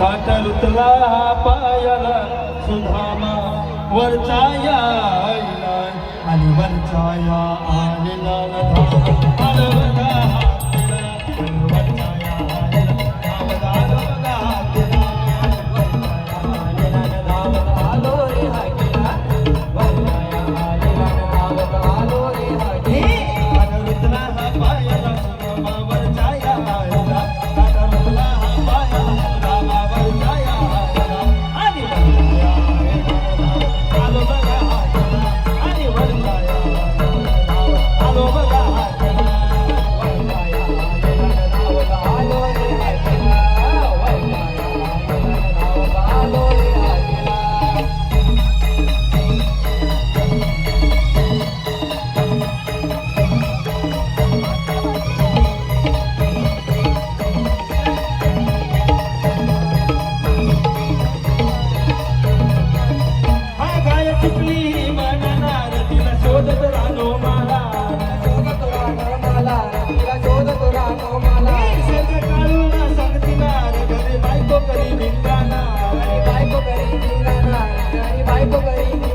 फाटलुतला हा पायाला सुधामा वरचा या आईला. आणि वरचा या आईला Yeah.